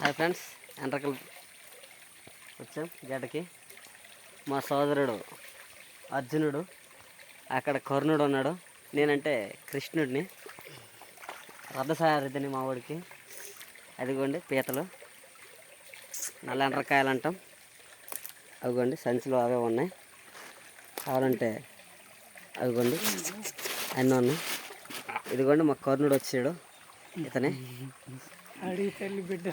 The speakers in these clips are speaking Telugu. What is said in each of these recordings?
హాయ్ ఫ్రెండ్స్ ఎండ్రకల్ వచ్చాం గడ్డకి మా సోదరుడు అర్జునుడు అక్కడ కర్ణుడు ఉన్నాడు. నేనంటే కృష్ణుడిని. రథసారథిని మా వాడికి అదిగోండి పీతలు. నల్ల ఎండ్రకాయలు అంటాం. అదిగోండి సంచులు అవే ఉన్నాయి. కావాలంటే అదిగోండి అన్నీ ఉన్నాయి. ఇదిగోండి మా కర్ణుడు వచ్చాడు. ఇతనే. అడిగి తల్లి బిడ్డ.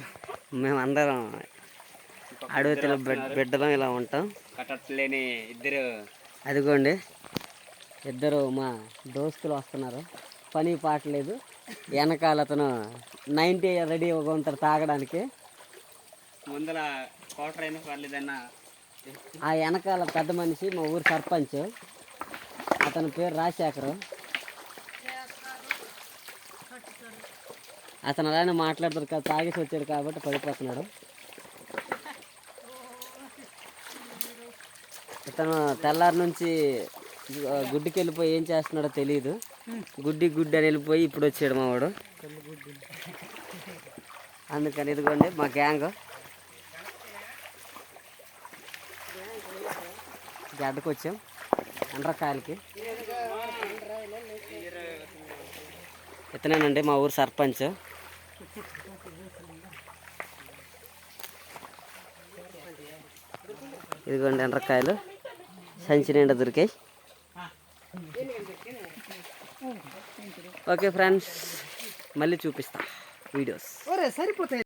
మేమందరం అడవి తెల బిడ్డలం ఇలా ఉంటాం. కట్టట్లేని ఇద్దరు. అదిగోండి. ఇద్దరు మా దోస్తులు వస్తున్నారు. పని పాట లేదు. వెనకాల అతను నైంటీ రెడీ ఉంటారు తాగడానికి. ముందర క్వార్టర్ అయినా పర్లేదన్నా. ఆ వెనకాల పెద్ద మనిషి మా ఊరు సర్పంచ్. అతని పేరు రాజశేఖరు. అతను అలానే మాట్లాడతారు కదా తాగేసి వచ్చాడు కాబట్టి పడిపోతున్నాడు. ఇతను తెల్లారి నుంచి గుడ్డికి వెళ్ళిపోయి ఏం చేస్తున్నాడో తెలియదు గుడ్డి గుడ్డి అని వెళ్ళిపోయి ఇప్పుడు వచ్చాడు మా వాడు. అందుకని ఇదిగోండి మా గ్యాంగ్. గడ్డకు వచ్చాం. ఎండ్రకాయలకి ఇతనేనండి మా ఊరు సర్పంచ్. ఇదిగోండి ఎండ్రకాయలు. సంచి నిండా దొరికాయి. ఓకే ఫ్రెండ్స్ మళ్ళీ చూపిస్తా వీడియోస్. సరిపోతాయి.